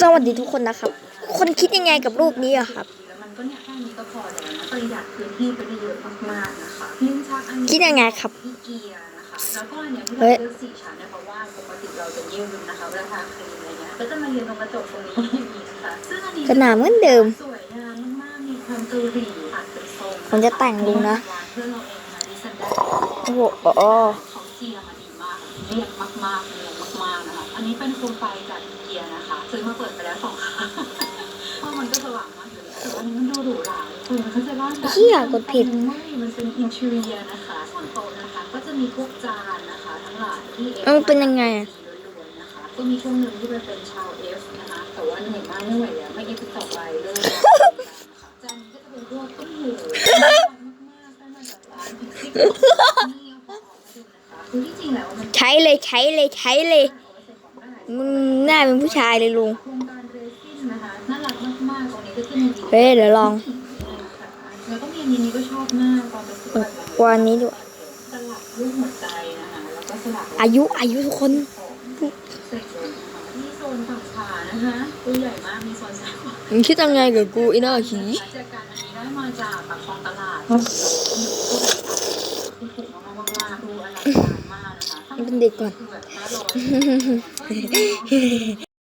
สวัสดีทุกคนนะครับ คนคิดยังไงกับรูปนี้อะครับแล้วมันก็เนี่ยแค่นี้ก็พอแล้วนะประหยัดพื้นที่ไปได้เยอะมากๆนะคะลิ้นชักอันนี้คิดยังไงครับที่เกียร์นะคะแล้วก็อันเนี้ยที่เฮ้เรายเลือกสี่ชั้นเนี่ยเพราะว่าปกติเราจะยืมนะคะเวลาทาครีมอะไรเงี้ยก็จะมายืนตรงกระจกตรงนี้อย่างนี้นะคะซึ่งอันนี้ก็หนาเหมือนเดิมสวยงามมากๆมีความเกาหลีอัดเป็นทรงผมจะแต่งลุงนะเพื่อนเราเองนะดิฉันได้โอ้โหอ๋อ เขาเจียมาดีมากเรียบมากๆเรียบมากๆนะคะ อันนี้เป็นโคมไฟจากอีเกียนะคะ ซื้อมาเปิดไปแล้วสองครั้งเพราะมันก็สว่างมากอยู่แล้วแต่ว่าอันนี้มันดูหรูหราคุณเข้าใจว่าเหี้ยกดผิด ไม่มันเป็นอินเทอร์เนียนะคะส่วนโต๊ะนะคะ ก็จะมีพวกจานนะคะ ทั้งหลายที่เออเป็นยังไงอะ ล้วนๆนะคะ ก็มีช่วงหนึ่งที่ไปเป็นชาวเอฟนะคะ แต่ว่าเหนื่อยมากไม่ไหวแล้วไม่เอฟต่อไปเลยจานนี้ก็จะเป็นพวกต้มหูมากๆได้มาจากร้านพิซซี่ คะคือที่จริงแล้วมันใช้เลยใช้เลยใช้เลย มึงหน้าเป็นผู้ชายเลยลุง โครงการเรซินนะคะน่ารักมากๆตรงนี้ก็จะมีเฮ้ยเดี๋ยวลอง แล้วก็มีอันนี้ก็ชอบมากตอนไปซื้อแบบวันนี้ดูสลักรูปหัวใจนะคะแล้วก็สลักอายุอายุทุกคนใส่โซนมีโซนฝั่งขานะคะตัวใหญ่มากมีโซนซ้ายขวา มึงคิดยังไงกับกูอินเนอร์หีจากการอันนี้ได้มาจากปากคลองตลาดที่ถูกมากมากๆดูอลังการ เป็นเด็กก่อน